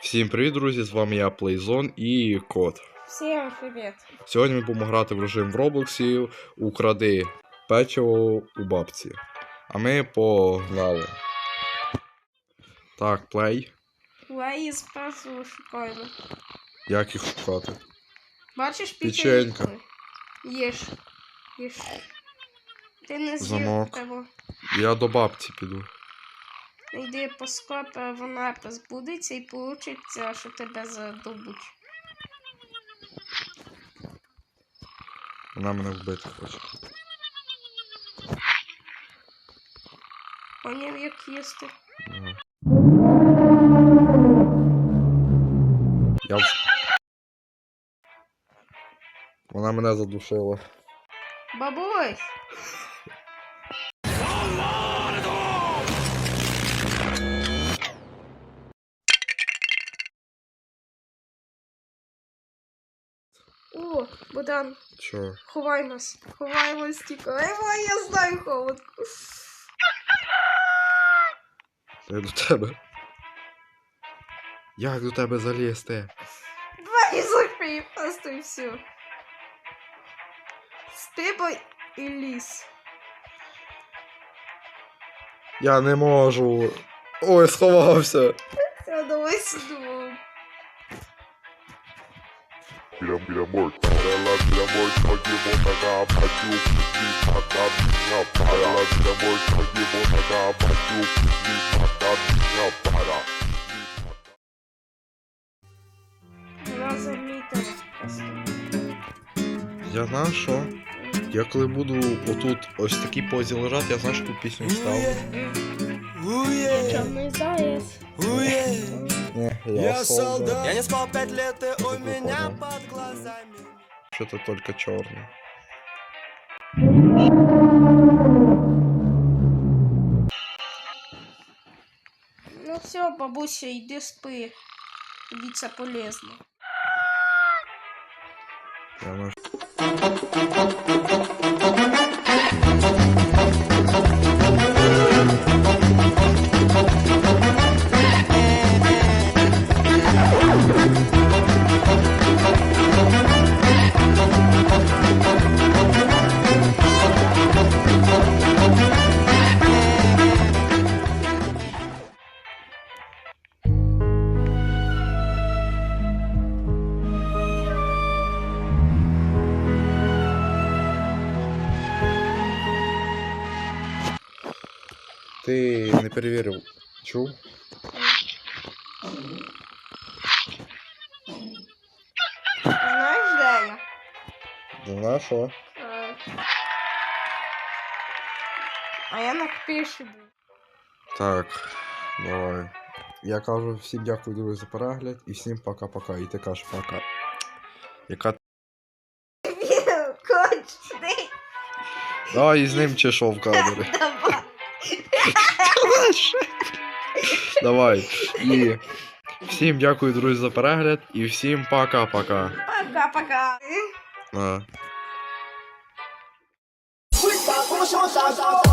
Всім привіт, друзі! З вами я Playzone і Кот. Всем привет. Сьогодні ми будемо грати в режим в Роблоксі Укради печиво у бабці. А ми погнали. Так, плей. Леї спершу шукаємо. Як їх шукати? Бачиш Печенька. печеньку? Їж. Їж. Ти не з'їв того. Я до бабці піду. Йди по скопі, вона позбудеться і получиться, що тебе задобуть. Вона мене вбити хоче. Поняв, як їсти. Ага. Я... в- Вона мене задушила. Бабусь! О, Богдан, Чо? ховаймось, ховаймось, тікаємо, я знаю холодку. Я до тебе. Як до тебе залізти? Два закрий просто і все. Стиба і ліс. Я не можу. Ой, сховався. Все, давай сюди. Мira, mira, amor, para la vida, amor, no llevo nada, pachu, ni pata, ni para la vida, amor, no llevo nada, pachu, ni pata, ni para. Вона замітила. Я знаю, що. Я коли буду отут ось в такій позі лежати, я знаю, що тут пісню ставлю. Чорний заєць. Ні, Я солдат. Я Я не спал пять лет, и у Такой меня понял. под глазами. Що-то тільки чорне. Ну все, бабуся, йди спи. Тобі це полезно. Я знаю, Ти не перевірив. Чув? Знаєш, де я? Не знаю, що. Е, А я на піші був. Так, давай. Я кажу всім дякую, друзі, за перегляд і всім пока-пока. І ти кажеш пока. Яка Кончений. Давай з ним чешов в кадри. Давай. Давай. І всім дякую, друзі, за перегляд. І всім пока-пока. Пока-пока. Back, push on, shot, shot, shot.